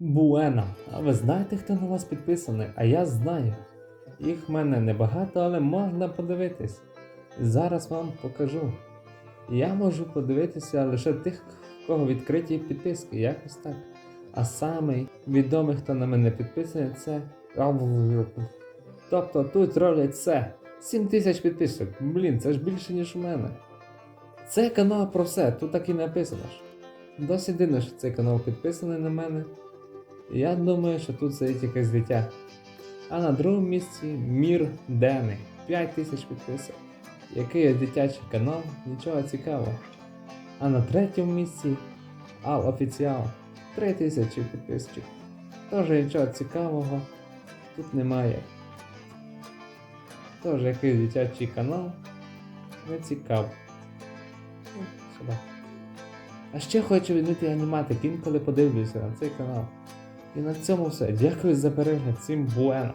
Буена. А ви знаєте, хто на вас підписаний? А я знаю. Їх в мене небагато, але можна подивитись. Зараз вам покажу. Я можу подивитися лише тих, кого відкриті підписки, якось так. А самий відомий, хто на мене підписаний, це. Тобто тут роблять все. 7 тисяч підписок. Блін, це ж більше, ніж у мене. Це канал про все, тут так і написано. Досить дивно, що цей канал підписаний на мене. Я думаю, що тут сидить якесь дитя. А на другому місці Мір Дени. 5 тисяч підписок. Який є дитячий канал, нічого цікавого. А на третьому місці Ал Офіціал. 3 тисячі підписчиків. Теж нічого цікавого тут немає. Теж якийсь дитячий канал. Не цікаво. А ще хочу відмити аніматик, інколи подивлюся на цей канал. І на цьому все. Дякую за перегляд. Всім буено!